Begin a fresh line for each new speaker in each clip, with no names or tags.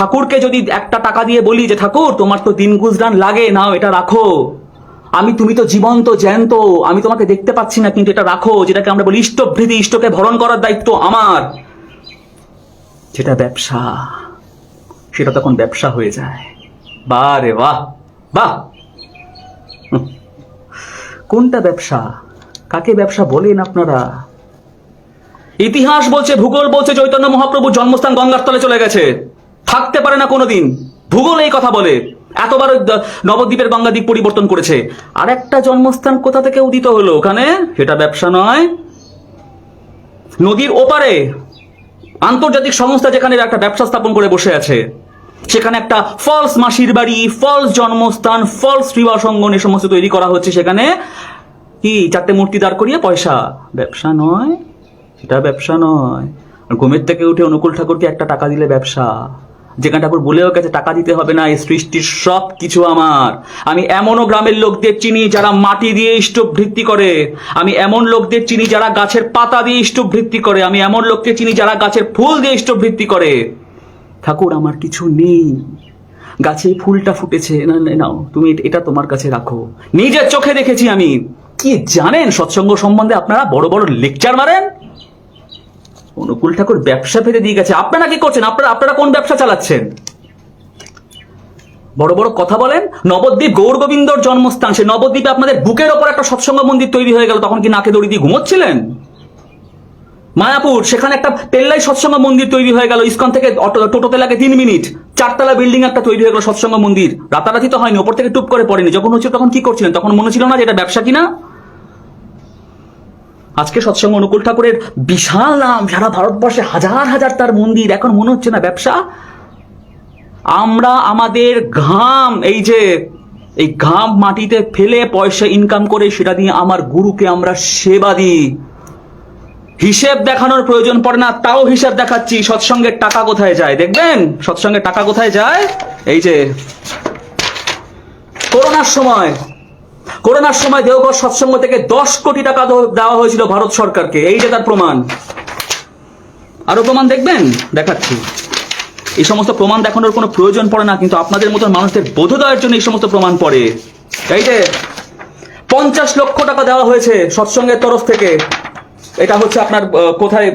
ঠাকুরকে যদি একটা টাকা দিয়ে বলি যে, ঠাকুর, তোমার তো দিন গুজরান লাগে, নাও এটা রাখো। আমি, তুমি তো জীবন্ত, জ্যান্ত, আমি তোমাকে দেখতে পাচ্ছি না, কিন্তু এটা রাখো, যেটাকে আমরা বলি ইষ্টভৃতি, ইষ্টকে ভরণ করার দায়িত্ব আমার। যেটা ব্যবসা, সেটা তখন ব্যবসা হয়ে যায়। বাহ রে বাহ বাহ। কোনটা ব্যবসা? কাকে ব্যবসা বলেন আপনারা? ইতিহাস বলছে, ভূগোল বলছে, চৈতন্য মহাপ্রভুর জন্মস্থান গঙ্গার তলে চলে গেছে। থাকতে পারে না কোনোদিন। ভূগোল এই কথা বলে। এতবার নবদ্বীপের গঙ্গা দ্বীপ পরিবর্তন করেছে। আর একটা জন্মস্থান কোথা থেকে উদিত হলো ওখানে? সেটা ব্যবসা নয়। নদীর ওপারে আন্তর্জাতিক সংস্থা যেখানে একটা ব্যবসা স্থাপন করে বসে আছে, সেখানে একটা ফলস মাসির বাড়ি, ফলস জন্মস্থান, ফলস সঙ্গন এ সমস্ত তৈরি করা হচ্ছে সেখানে। কি, চারটে মূর্তি দাঁড় করিয়ে পয়সা? ব্যবসা নয়। সেটা ব্যবসা নয়। ঘুমের থেকে উঠে অনুকূল ঠাকুরকে একটা টাকা দিলে ব্যবসা। যেখানে ঠাকুর বলেও গেছে, টাকা দিতে হবে না, এই সৃষ্টির সব কিছু আমার। আমি এমনও গ্রামের লোকদের চিনি যারা মাটি দিয়ে স্টোভ বৃত্তি করে। আমি এমন লোকদের চিনি যারা গাছের পাতা দিয়ে স্টোভ বৃত্তি করে। আমি এমন লোককে চিনি যারা গাছের ফুল দিয়ে স্টোভ বৃত্তি করে। ঠাকুর, আমার কিছু নেই। গাছে ফুলটা ফুটেছে। না নাও, তুমি এটা তোমার কাছে রাখো। নিজের চোখে দেখেছি আমি। কি জানেন, সৎসঙ্গ সম্বন্ধে আপনারা বড় বড় লেকচার মারেন? অনুকূল ঠাকুর ব্যবসা ফেলে দিয়ে গেছে। আপনারা কি করছেন? আপনারা আপনারা কোন ব্যবসা চালাচ্ছেন? বড় বড় কথা বলেন। নবদ্বীপ গৌর গোবিন্দর জন্মস্থান। সে নবদ্বীপে আপনাদের বুকের ওপর একটা সৎসঙ্গ মন্দির তৈরি হয়ে গেল। তখন কি নাকে দড়ি দিয়ে ঘুমোচ্ছিলেন? মায়াপুর, সেখানে একটা পেল্লাই সৎসঙ্গ মন্দির তৈরি হয়ে গেল। ইস্কন থেকে টোটোতে লাগে তিন মিনিট। চারতলা বিল্ডিং একটা তৈরি হয়ে গেল সৎসঙ্গ মন্দির। রাতারাতি তো হয়নি, ওপর থেকে টুপ করে পড়েনি। যখন হচ্ছে তখন কি করছিলেন? তখন মনে ছিল না যে এটা ব্যবসা কিনা? আজকে সৎসঙ্গ অনুকূল ঠাকুরের বিশাল নাম, সারা ভারতবর্ষে হাজার হাজার তার মন্দির। এখন মনে হচ্ছে না ব্যবসা? আমরা আমাদের ঘাম, এই যে, এই ঘাম মাটিতে ফেলে পয়সা ইনকাম করে, সেটা দিয়ে আমার গুরুকে আমরা সেবা দিই। হিসেব দেখানোর প্রয়োজন পড়ে না, তাও হিসাব দেখাচ্ছি, সৎসঙ্গের টাকা কোথায় যায়? দেখবেন? সৎসঙ্গের টাকা কোথায় যায়? এই যে, করোনার সময় করোনার সময় দেওঘর সৎসঙ্গ থেকে দশ কোটি টাকা দেওয়া হয়েছিল ভারত সরকারকে। এই যে তার প্রমাণ। আরও প্রমাণ দেখবেন? দেখাচ্ছি। এই সমস্ত প্রমাণ দেখানোর কোনো প্রয়োজন পড়ে না, কিন্তু আপনাদের মতন মানুষদের বোধোদয়ের জন্য এই সমস্ত প্রমাণ পড়ে। এই যে পঞ্চাশ লক্ষ টাকা দেওয়া হয়েছে সৎসঙ্গের তরফ থেকে। এটা হচ্ছে আপনার কোথায়?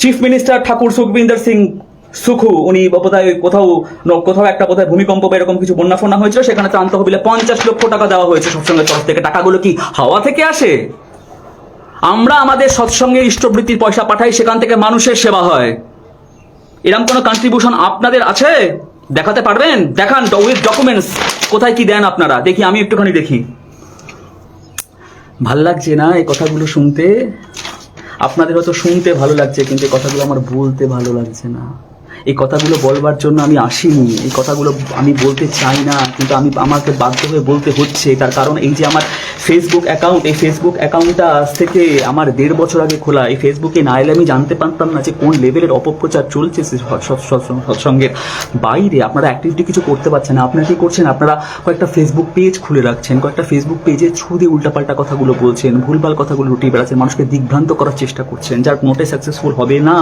চিফ মিনিস্টার ঠাকুর সুখবিন্দর সিং সুখু, উনি বোধহয় কোথাও কোথাও একটা বোধহয় ভূমিকম্প বা এরকম কিছু বন্যা ফন্যা হয়েছিল, সেখানে ত্রাণ তহবিলে পঞ্চাশ লক্ষ টাকা দেওয়া হয়েছে সৎসঙ্গের তরফ থেকে। টাকাগুলো কি হাওয়া থেকে আসে? আমরা আমাদের সৎসঙ্গে ইষ্টবৃত্তির পয়সা পাঠাই, সেখান থেকে মানুষের সেবা হয়। এরকম কোনো কন্ট্রিবিউশন আপনাদের আছে? দেখাতে পারবেন? দেখান উইথ ডকুমেন্টস কোথায় কি দেন আপনারা? দেখি, আমি একটুখানি দেখি। ভালো লাগছে না এই কথাগুলো শুনতে? আপনাদের হয়তো শুনতে ভালো লাগছে, কিন্তু কথাগুলো আমার বলতে ভালো লাগছে না। এই কথাগুলো বলবার জন্য আমি আসিনি। এই কথাগুলো আমি বলতে চাই না, কিন্তু আমি আমাকে বাধ্য হয়ে বলতে হচ্ছে। তার কারণ এই যে আমার ফেসবুক অ্যাকাউন্ট এই ফেসবুক অ্যাকাউন্টটা আজ থেকে আমার দেড় বছর আগে খোলা। এই ফেসবুকে না এলে আমি জানতে পারতাম না যে কোন লেভেলের অপপ্রচার চলছে সৎসঙ্গের বাইরে। আপনারা অ্যাক্টিভিটি কিছু করতে পারছেন না। আপনারা কি করছেন? আপনারা কয়েকটা ফেসবুক পেজ খুলে রাখছেন, কয়েকটা ফেসবুক পেজে দিয়ে উল্টাপাল্টা কথাগুলো বলছেন, ভুলভাল কথাগুলো রুটিয়ে বেড়াচ্ছেন, মানুষকে দিগ্ভ্রান্ত করার চেষ্টা করছেন, যার মোটে সাকসেসফুল হবে না।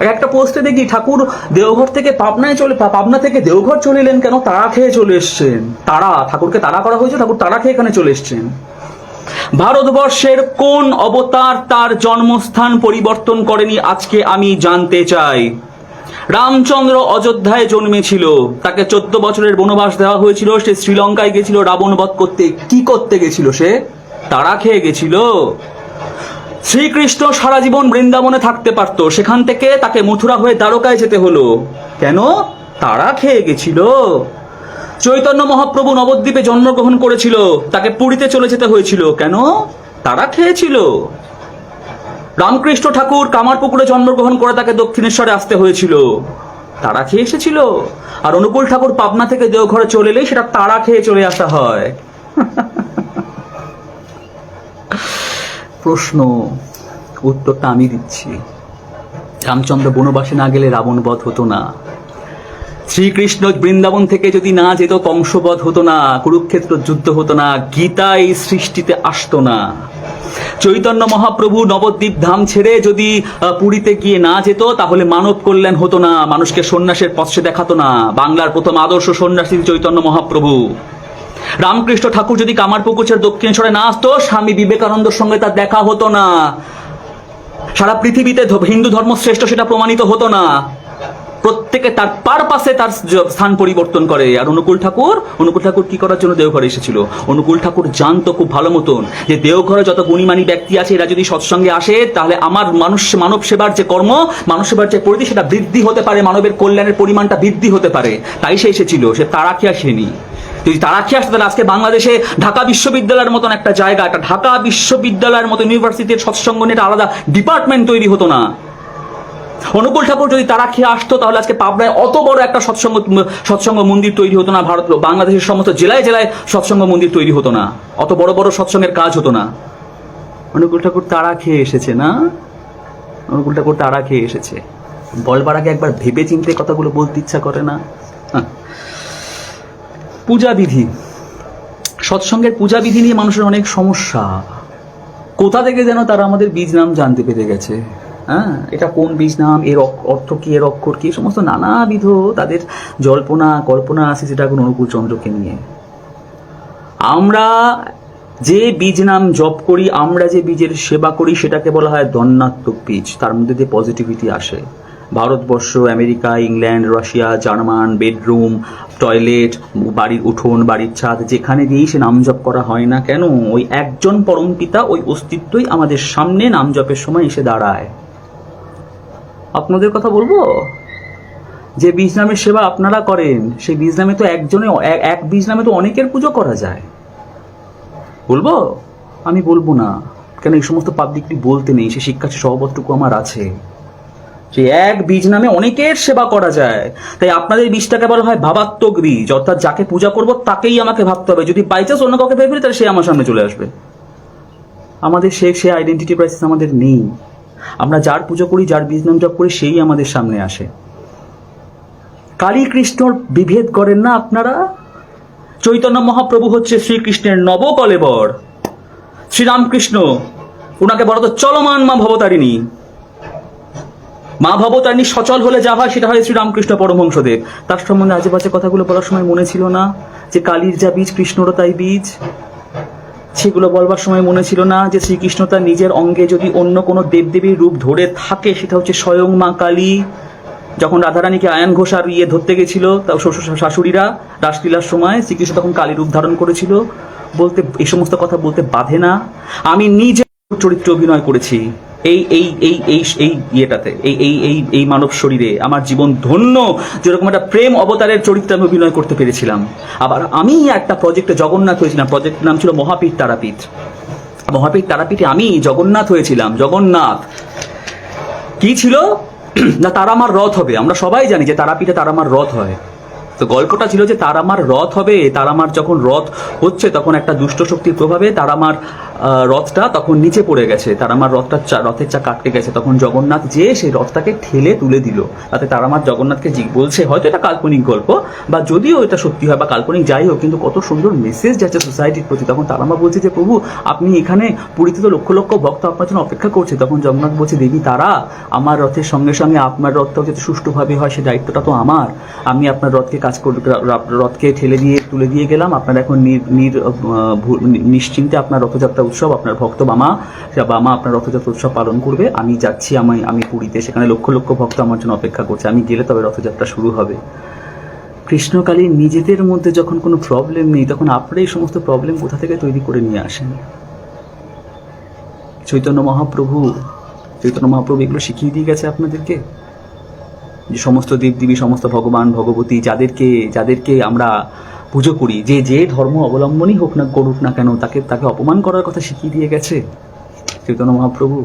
আর একটা পোস্টে দেখি ঠাকুর দেওঘর থেকে পাবনায় চলে পাবনা থেকে দেওঘর চলে এলেন কেন? তারা খেয়ে চলে এসছেন। তারা, ঠাকুরকে তারা করা হয়েছে, ঠাকুর তারা খেয়ে এখানে চলে এসছেন। ভারতবর্ষের কোন অবতার তার জন্মস্থান পরিবর্তন করেনি আজকে আমি জানতে চাই। রামচন্দ্র অযোধ্যায় জন্মেছিল, তাকে চোদ্দ বছরের বনবাস দেওয়া হয়েছিল, সে শ্রীলঙ্কায় গেছিল, রাবণ বধ করতে, কি করতে গেছিল সে? তারা খেয়ে গেছিল। শ্রীকৃষ্ণ সারা জীবন বৃন্দাবনে থাকতে পারতো। সেখান থেকে তাকে মথুরা হয়ে দ্বারকায় যেতে হলো। কেন? তারা খেয়ে গেছিল। চৈতন্য মহাপ্রভু নবদ্বীপে জন্মগ্রহণ করেছিল। তাকে পুরীতে চলে যেতে হয়েছিল। কেন? তারা খেয়েছিল। রামকৃষ্ণ ঠাকুর কামারপুকুরে জন্মগ্রহণ করে তাকে দক্ষিণেশ্বরে আসতে হয়েছিল। তারা খেয়ে এসেছিল। আর অনুকূল ঠাকুর পাবনা থেকে দেওঘরে চলে এলেই সেটা তারা খেয়ে চলে আসা হয়। প্রশ্ন উত্তরটা আমি দিচ্ছি। রামচন্দ্র বনবাসে না গেলে রাবণ বধ হতো না। শ্রীকৃষ্ণ বৃন্দাবন থেকে যদি না যেত কংসবধ হতো না, কুরুক্ষেত্র যুদ্ধ হতো না গীতা এই সৃষ্টিতে আসতো না। চৈতন্য মহাপ্রভু নবদ্বীপ ধাম ছেড়ে যদি পুরীতে গিয়ে না যেত, তাহলে মানব কল্যাণ হতো না, মানুষকে সন্ন্যাসের পথে দেখাতো না। বাংলার প্রথম আদর্শ সন্ন্যাসী চৈতন্য মহাপ্রভু। রামকৃষ্ণ ঠাকুর যদি কামারপুকুরের দক্ষিণেশ্বরে না আসতো, স্বামী বিবেকানন্দর সঙ্গে তার দেখা হতো না। সারা পৃথিবীতে হিন্দু ধর্ম শ্রেষ্ঠ সেটা প্রমাণিত হতো না। প্রত্যেকে তার পারপাসে তার স্থান পরিবর্তন করে। আর অনুকূল ঠাকুর অনুকূল ঠাকুর কি করার জন্য দেওঘরে এসেছিল? অনুকূল ঠাকুর জানতো খুব ভালো মতন যে দেওঘরে যত গুণীমানী ব্যক্তি আছে, এরা যদি সৎসঙ্গে আসে, তাহলে আমার মানুষ মানব সেবার যে কর্ম মানব সেবার যে পরিধি, সেটা বৃদ্ধি হতে পারে। মানবের কল্যাণের পরিমাণটা বৃদ্ধি হতে পারে। তাই সে এসেছিল। সে তারা খেয়ে আসেনি। যদি তারা খেয়ে আসতো তাহলে আজকে বাংলাদেশে ঢাকা বিশ্ববিদ্যালয়ের মতন একটা জায়গা, একটা ঢাকা বিশ্ববিদ্যালয়ের মতো ইউনিভার্সিটির সৎসঙ্গ নিয়ে আলাদা ডিপার্টমেন্ট তৈরি হতো না। অনুকূল ঠাকুর, যদি তারা খেয়ে আসতো, তাহলে আজকে পাবনায় অত বড় একটা সৎসঙ্গ সৎসঙ্গ মন্দির তৈরি হতো না ভারত, বাংলাদেশের সমস্ত জেলায় জেলায় সৎসঙ্গ মন্দির তৈরি হতো না। অত বড় বড় সৎসঙ্গের কাজ হতো না। অনুকূল ঠাকুর, তারা খেয়ে এসেছে না? অনুকূল ঠাকুর, তারা খেয়ে এসেছে। বলবার আগে একবার ভেবে চিন্তে কথাগুলো বলতে ইচ্ছা করে না? হ্যাঁ। পূজা বিধি সৎসঙ্গের পূজা বিধি নিয়ে মানুষের অনেক সমস্যা। কোথা থেকে যেন তারা আমাদের বীজ নাম জানতে পেরে গেছে? হ্যাঁ এটা কোন বীজ নাম, এর অর্থ কী, এর অক্ষর কী, সমস্ত নানাবিধ তাদের জল্পনা, কল্পনা আছে সেটা এখন অনুকূল চন্দ্রকে নিয়ে। আমরা যে বীজ নাম জপ করি, আমরা যে বীজের সেবা করি, সেটাকে বলা হয় দন্নাত্মক বীজ। তার মধ্যে দিয়ে পজিটিভিটি আসে। Bharatvarsh, America, England, Russia, German, bedroom, toilet, বাড়ির উঠোন, বাড়ির ছাদ, যেখানে দিয়েই সে নাম জপ করা হয় না কেন? ওই একজন পরমপিতা ওই অস্তিত্বই আমাদের সামনে নাম জপের সময় এসে দাঁড়ায়। আপনাদের কথা বলব? যে বীজ নামের সেবা আপনারা করেন, সেই বীজ নামে তো একজনে, এক- বীজ নামে তো অনেকের পুজো করা যায়। বলব? আমি বলব না। কেন এই সমস্ত পাবলিকলি বলতে নেই, সে শিক্ষার্থী সহবতটুকু আমার আছে। যে এক বীজ নামে অনেকের সেবা করা যায়। তাই আপনাদের বীজটাকে বলা হয় ভাবাত্মক বীজ। অর্থাৎ যাকে পূজা করব, তাকেই আমাকে ভাবতে হবে। যদি বাই চান্স অন্য কাউকে ভেবে তাহলে সে আমার সামনে চলে আসবে। আমাদের সে সে আইডেন্টিটি ক্রাইসিস আমাদের নেই। আমরা যার পুজো করি, যার বীজ নাম জপ করি, সেই আমাদের সামনে আসে। কালী কৃষ্ণর বিভেদ করেন না আপনারা? চৈতন্য মহাপ্রভু হচ্ছে শ্রীকৃষ্ণের নবকলেবর। শ্রীরামকৃষ্ণ ওনাকে বলা তো চলমান মা ভবতারিণী। মা ভবতারিণী সচল হলে যা হয় সেটা হয় শ্রীরামকৃষ্ণ পরমহংসদেব। তার সম্বন্ধে আজে বাজে কথাগুলো বলার সময় মনে ছিল না যে কালীর যা বীজ কৃষ্ণরও তাই বীজ, সেগুলো বলবার সময় মনে ছিল না যে শ্রীকৃষ্ণ তার নিজের অঙ্গে যদি অন্য কোনো দেবদেবীর রূপ ধরে থাকে, সেটা হচ্ছে স্বয়ং মা কালী। যখন রাধারানীকে আয়ন ঘোষ আর ইয়ে ধরতে গেছিল তাও শ্বশুর শাশুড়িরা রাসলীলার সময় শ্রীকৃষ্ণ তখন কালী রূপ ধারণ করেছিল। বলতে এই সমস্ত কথা বলতে বাধে না। আমি নিজে চরিত্রে অভিনয় করেছি। এই এই এই এই এই ইয়েটাতে, এই এই এই এই মানব শরীরে আমার জীবন ধন্য, যেরকম একটা প্রেম অবতারের চরিত্রে আমি অভিনয় করতে পেরেছিলাম। আবার আমি একটা প্রজেক্টে জগন্নাথ হয়েছিলাম প্রজেক্টের নাম ছিল মহাপীঠ তারাপীঠ। মহাপীঠ তারাপীঠে আমি জগন্নাথ হয়েছিলাম, জগন্নাথ। কি ছিল? না তারা আমার রথ হবে। আমরা সবাই জানি যে তারাপীঠে তারা আমার রথ হয়। তো গল্পটা ছিল যে তারামার রথ হবে। তারামার যখন রথ হচ্ছে, তখন একটা দুষ্ট শক্তির প্রভাবে তারামার রথটা তখন নিচে পড়ে গেছে। তারামার রথটা রথের চা কাটতে গেছে। তখন জগন্নাথ যে সেই রথটাকে ঠেলে তুলে দিল। তাতে তারামার জগন্নাথকে জি, বলছে, হয়তো এটা কাল্পনিক গল্প বা যদিও এটা সত্যি হয় বা কাল্পনিক, যাই হোক, কিন্তু কত সুন্দর মেসেজ যাচ্ছে সোসাইটির প্রতি। তখন তারামা বলছে যে, প্রভু, আপনি এখানে পুরীতে তো লক্ষ লক্ষ ভক্ত আপনার জন্য অপেক্ষা করছে। তখন জগন্নাথ বলছে, দেবী, তারা আমার রথের সঙ্গে সঙ্গে আপনার রথটাও যাতে সুষ্ঠুভাবে হয়, সে দায়িত্বটা তো আমার। আমি আপনার রথকে কাজ রথকে ঠেলে দিয়ে, তুলে দিয়ে গেলাম। আপনারা এখন নির- নির নিশ্চিন্তে আপনার রথযাত্রা উৎসব, আপনার ভক্ত সে বামা আপনার রথযাত্রা উৎসব পালন করবে। আমি যাচ্ছি, আমি আমি পুরীতে। সেখানে লক্ষ লক্ষ ভক্ত আমার জন্য অপেক্ষা করছে। আমি গেলে তবে রথযাত্রা শুরু হবে। কৃষ্ণকালী নিজেদের মধ্যে যখন কোনো প্রবলেম নেই, তখন আপনারা এই সমস্ত প্রবলেম কোথা থেকে তৈরি করে নিয়ে আসেন? চৈতন্য মহাপ্রভু চৈতন্য মহাপ্রভু এগুলো শিখিয়ে দিয়ে গেছে আপনাদেরকে? যে সমস্ত দেবদেবী, সমস্ত ভগবান, ভগবতী যাদেরকে যাদেরকে আমরা পুজো করি, যে যে ধর্ম অবলম্বনই হোক না করুক না কেন, তাকে তাকে অপমান করার কথা শিখিয়ে দিয়ে গেছে চৈতন্য মহাপ্রভু।